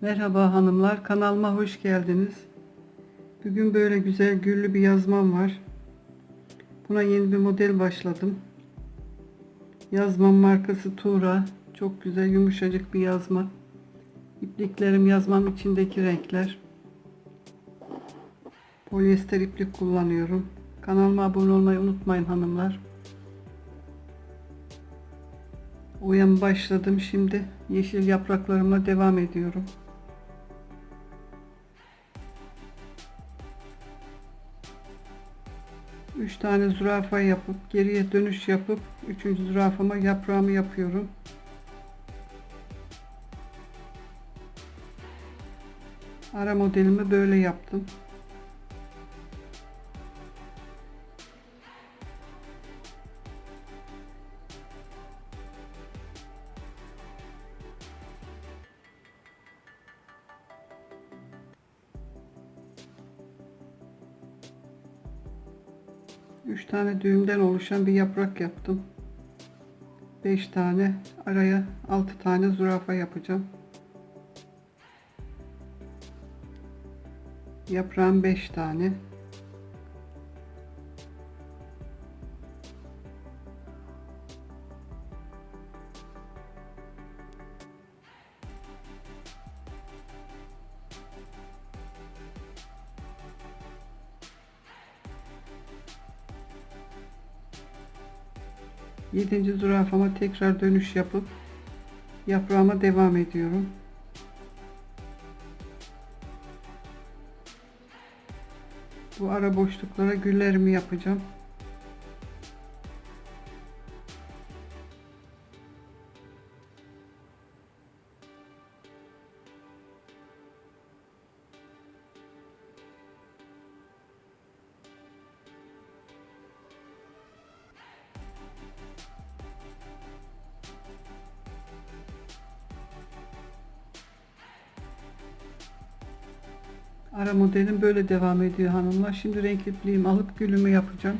Merhaba hanımlar, kanalıma hoş geldiniz. Bugün böyle güzel güllü bir yazmam var. Buna yeni bir model başladım. Yazmam markası Tuğra. Çok güzel yumuşacık bir yazma. İpliklerim yazmam içindeki renkler. Polyester iplik kullanıyorum. Kanalıma abone olmayı unutmayın hanımlar. Uyan başladım şimdi. Yeşil yapraklarımla devam ediyorum. Üç tane zürafa yapıp geriye dönüş yapıp üçüncü zürafama yaprağımı yapıyorum. Ara modelimi böyle yaptım. Üç tane düğümden oluşan bir yaprak yaptım. Beş tane araya altı tane zürafa yapacağım. Yaprağım beş tane. Yedinci zürafama tekrar dönüş yapıp yaprağıma devam ediyorum. Bu ara boşluklara güllerimi yapacağım. Ara modelim böyle devam ediyor hanımlar. Şimdi renk ipliğimi alıp gülümü yapacağım.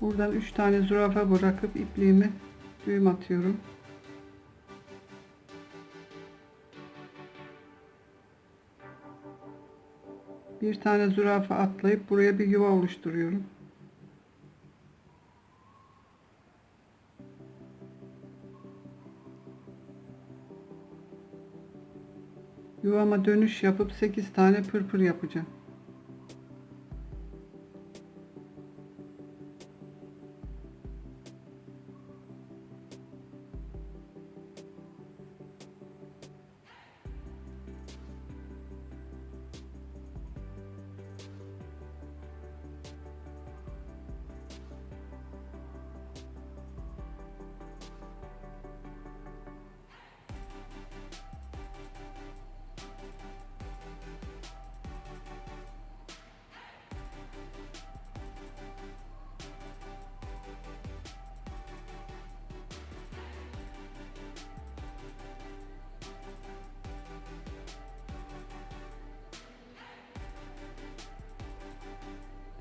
Buradan 3 tane zürafa bırakıp ipliğimi düğüm atıyorum. Bir tane zürafa atlayıp buraya bir yuva oluşturuyorum. Yuvama dönüş yapıp 8 tane pırpır yapacağım.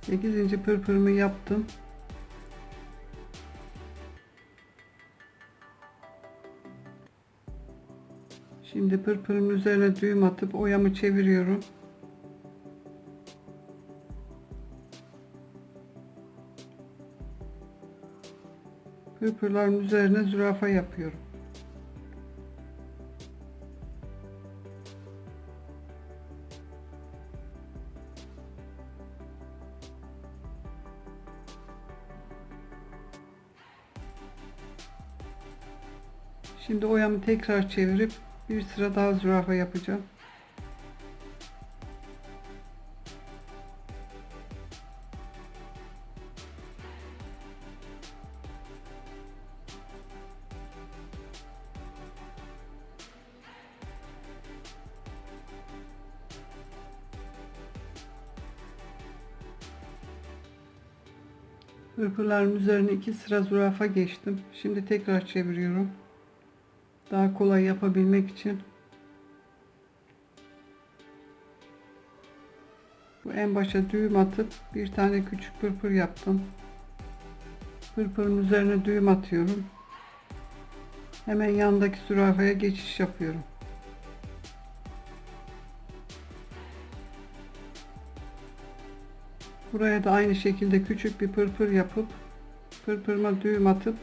Sekizinci pırpırımı yaptım. Şimdi pırpırın üzerine düğüm atıp oyamı çeviriyorum. Pırpırların üzerine zürafa yapıyorum. Şimdi oyamı tekrar çevirip bir sıra daha zürafa yapacağım. Pırpırların üzerine iki sıra zürafa geçtim. Şimdi tekrar çeviriyorum. Daha kolay yapabilmek için Bu en başa düğüm atıp bir tane küçük pırpır yaptım. Pırpırın üzerine düğüm atıyorum. Hemen yandaki zürafaya geçiş yapıyorum. Buraya da aynı şekilde küçük bir pırpır yapıp pırpırıma düğüm atıp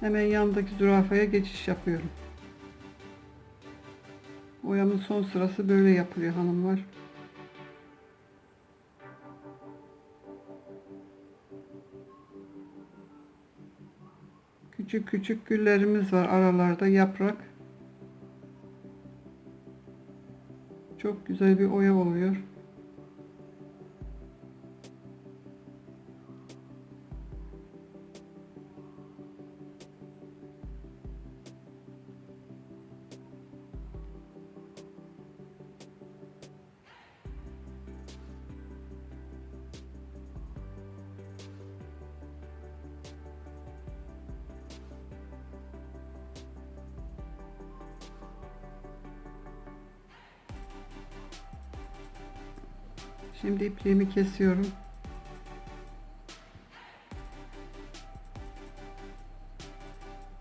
hemen yandaki zürafaya geçiş yapıyorum. Oyamın son sırası böyle yapılıyor hanımlar. Küçük küçük güllerimiz var aralarda yaprak. Çok güzel bir oya oluyor. Şimdi ipliğimi kesiyorum.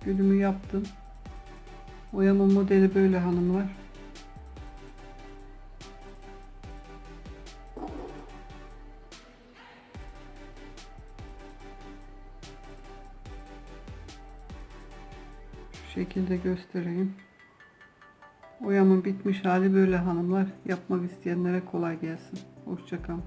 Gülümü yaptım. Oyamın modeli böyle hanımlar. Şekilde göstereyim. Oyamın bitmiş hali böyle hanımlar. Yapmak isteyenlere kolay gelsin. Hoşçakalın.